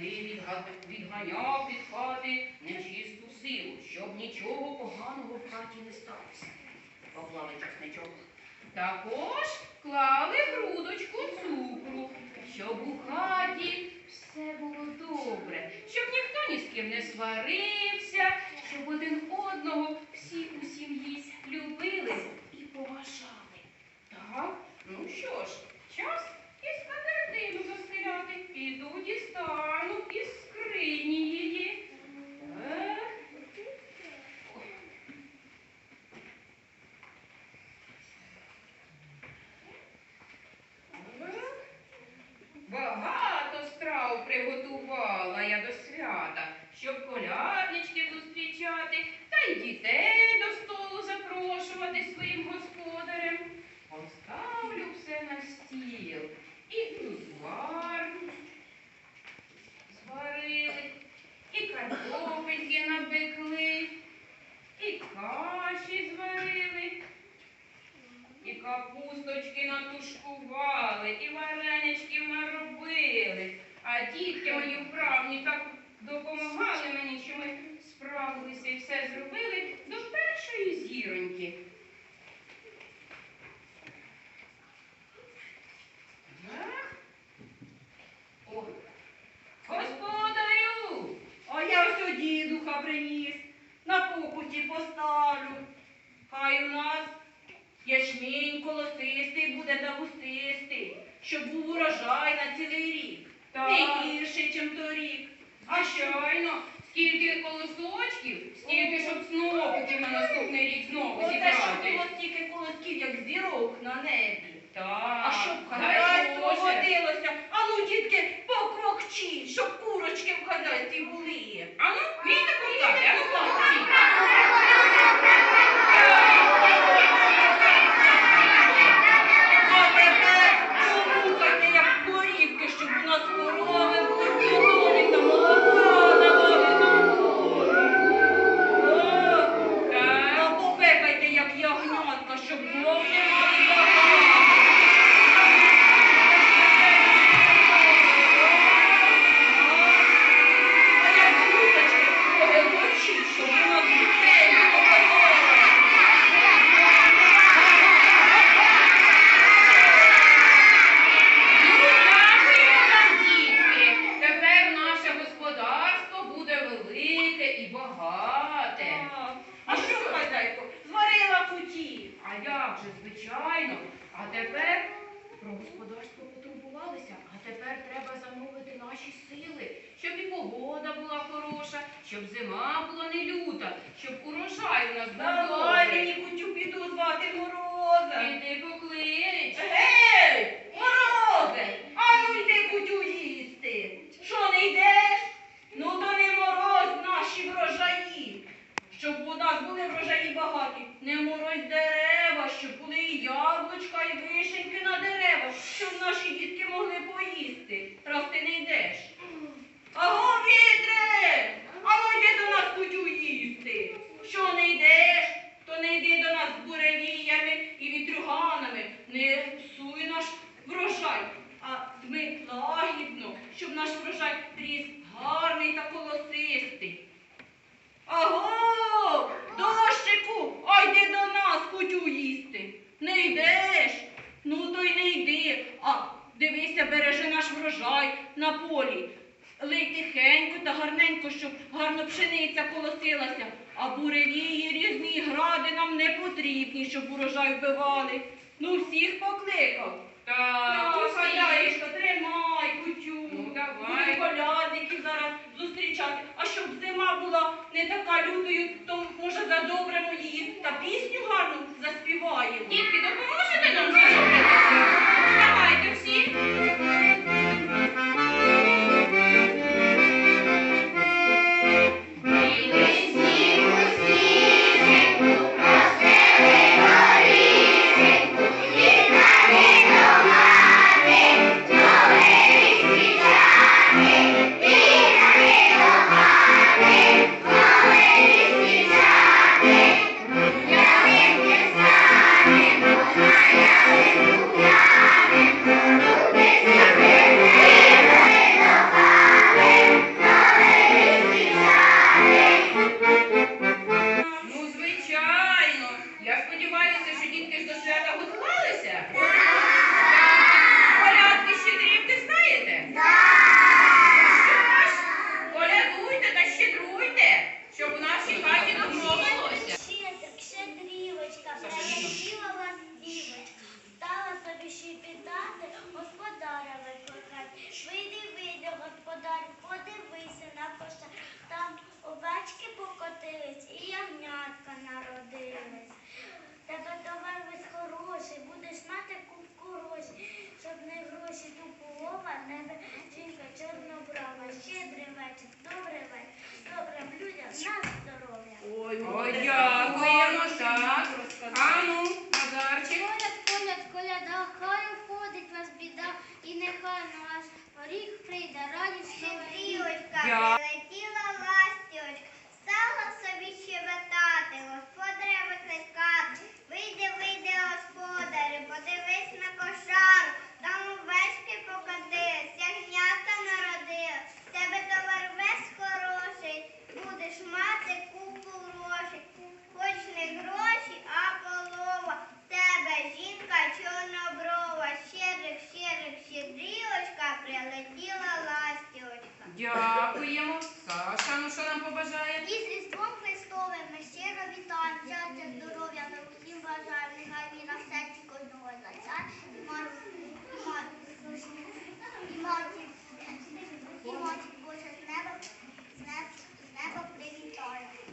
відга- відганяв від хати нечисту силу, щоб нічого поганого в хаті не сталося поклали часничок. Також клали грудочку цукру, щоб у хаті все було добре, щоб ніхто ні з ким не сварився, щоб один одного всі у сім'ї любили і поважали. Так, ну що ж, час і скатертину застеляти. Піду дістану із скрині її. Так. Багато страв приготувала я до свята, щоб колядничків зустрічати, та й дітей до столу запрошувати своїм господарем. Поставлю все на стіл і узвар зварили, і картопельки напекли, і каші зварили. І капусточки натушкували, і вареничків наробили. А дітки мої вправні так допомагали мені, що ми справилися і все зробили до першої зіроньки. О, господарю! А я ось дідуха приніс, на покуті поставлю. Хай у нас ячмінь колосистий буде та густистий, щоб був урожай на цілий рік. Не гірше, чим торік. А щойно, скільки колосочків, стільки, щоб снопиків на наступний рік знову Оте, що зібрати. було стільки колосків, як зірок на небі. Так. А щоб хазяйство водилося, а ну, дітки, покрокчіть, щоб курочки в хазяйстві були. А ну, вмійте крутати, а ну покажіть. Корівки, щоб у нас корови були здорові та молоко давали нам. О, Так. А попекайте, як ягнятка, щоб вовни мали багато. А як грудочки, погорчіть, щоб у нас дітей показали. Ну, дякуємо вам, дітки. Тепер наше господарство буде велике і багате. Так. А що, хазяйко, зварила куті? А як же, звичайно. А тепер про господарство потурбувалися, а тепер треба замовити наші сили, щоб і погода була хороша, щоб зима була не люта, щоб урожай у нас був Давай добрий. мені кутю піду звати мороза. Іди поклич. Гей, морозе, а ну йди кутю їсти. Що не йдеш? Ну то не мороз наші врожаї. Щоб у нас були врожаї багаті, не морозь дерева, щоб були і яблучка, і вишеньки на деревах, щоб наші дітки могли поїсти, раз ти не йдеш. Аго, вітре! А ну йди до нас кутю їсти. Що не йдеш, то не йди до нас з буревіями і вітрюганами. Не псуй наш врожай, а дми лагідно, щоб наш врожай ріс гарний та колосистий. Аго, дощику, а йди до нас кутю їсти. Не йдеш? Ну то й не йди. А дивися, бережи наш врожай на полі. Лий тихенько та гарненько, щоб гарно пшениця колосилася, а буревії різні і гради нам не потрібні, щоб урожай вбивали. Ну всіх покликав. Так, Ну, усі. тримай кутю. Ну, давай. Будемо колядників зараз зустрічати. А щоб зима була не така лютою, то може задобримо її та пісню гарну заспіваємо. Дітки, допоможете нам на здоров'я. Ой, Ой, дякуємо, так. Ану, Назарчик. Коля, коля, коляда, хай уходить вас біда, і нехай на вас поріг прийде радість Щедрівочка, Я- прилетіла ластівочка, стала собі щебетати, господаря викликати. вийде, вийде, господарю, подивись на кошару, там у будеш мати купу грошей. Хоч не гроші, а полова. Тебе жінка чорноброва, щедрик, щедрик, щедрівочка, прилетіла ластівочка. Дякуємо. Саша, ну що нам побажає? І з Різдвом Христовим ми щиро вітаємо, щастя, здоров'я, ми усім бажаємо, нехай віра в серці кожного зайця, і мар, і мар, і маті, і маті Боже з неба, з неба, з неба.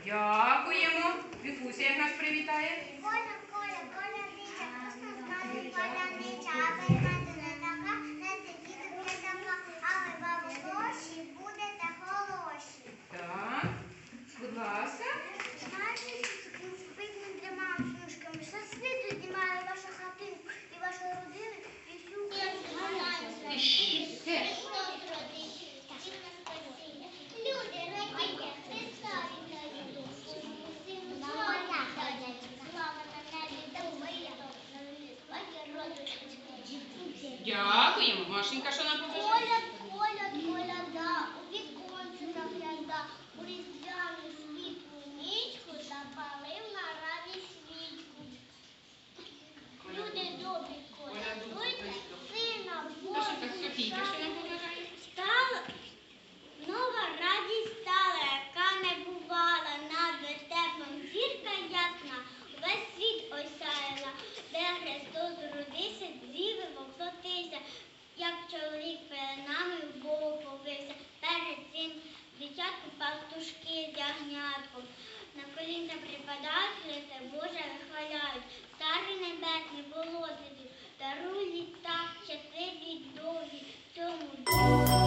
Дякуємо. Вікуся, як нас привітає? Коля, Коля, Коля, дитя, просто знати паляниця, а ви знаєте, не така, не сидіти не така, але бабу гроші будете хороші. Так, будь ласка. Знаєте, що спить над трьома смужками, все світу знімає вашу хатинку і вашу родину, і всю Люди, Дякуємо. Машенька, що нам пастушки ягнятком. На коліна припадають, Христе Боже вихваляють. Старий небесний володарю, даруй літа, щасливі довгі, цьому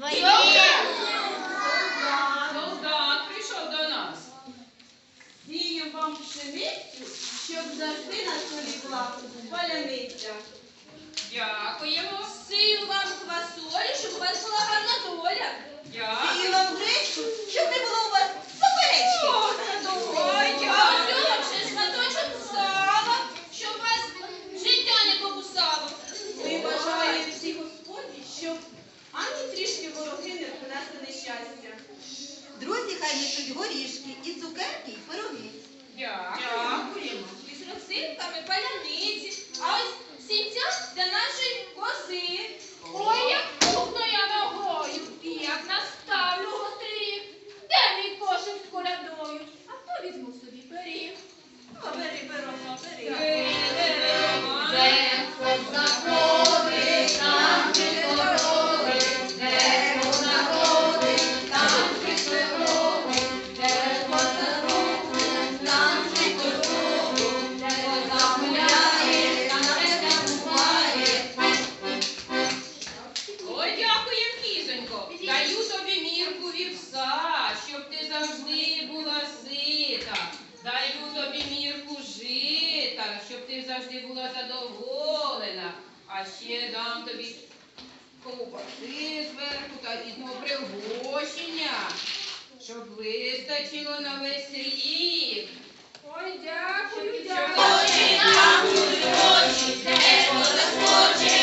Солдат. Солдат прийшов до нас. Дію вам пшеницю, щоб завжди на столі була паляниця. Дякуємо. Сию вам квасолі, щоб у вас була гарна доля. Дякую. щоб вистачило на весь рік. Ой, дякую, дякую. Щоб очі де не хочуть.